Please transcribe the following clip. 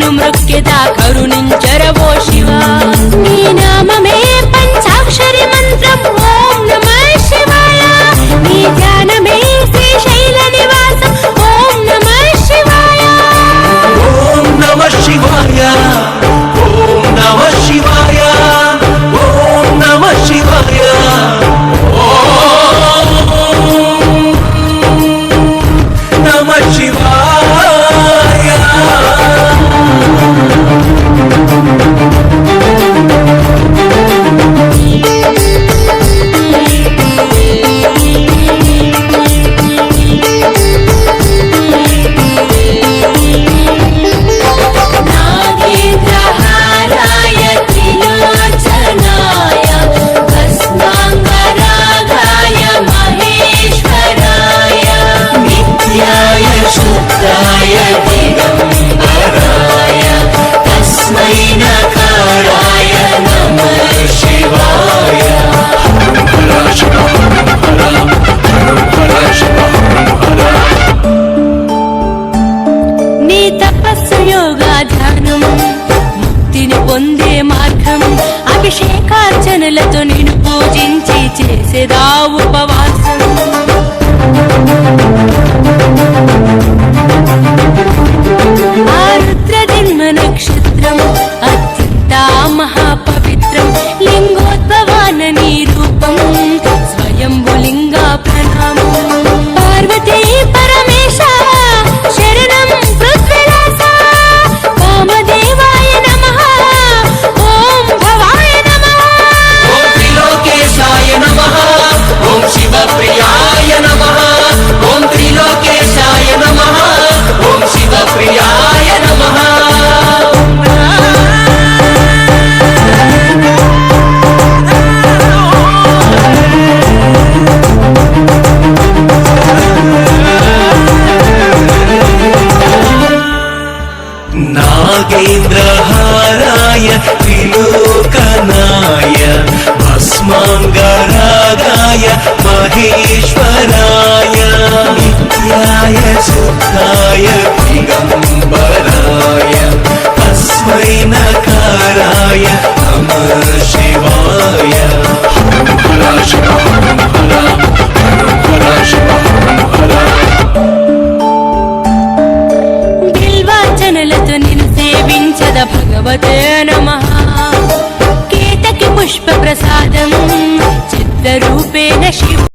నిన్ను మృక్కెదా కరుణించరవో ఆధారం ముక్తిని పొందే మార్గం అభిషేకార్చనలతో నేను పూజించి చేసేదా ఉపవాసం. ఐద్రహారాయ త్రిలోకనాయ భస్మాంగరాగాయ మహే भगवते नमः केतकपुष्पप्रसादं चित्तरूपेण शिव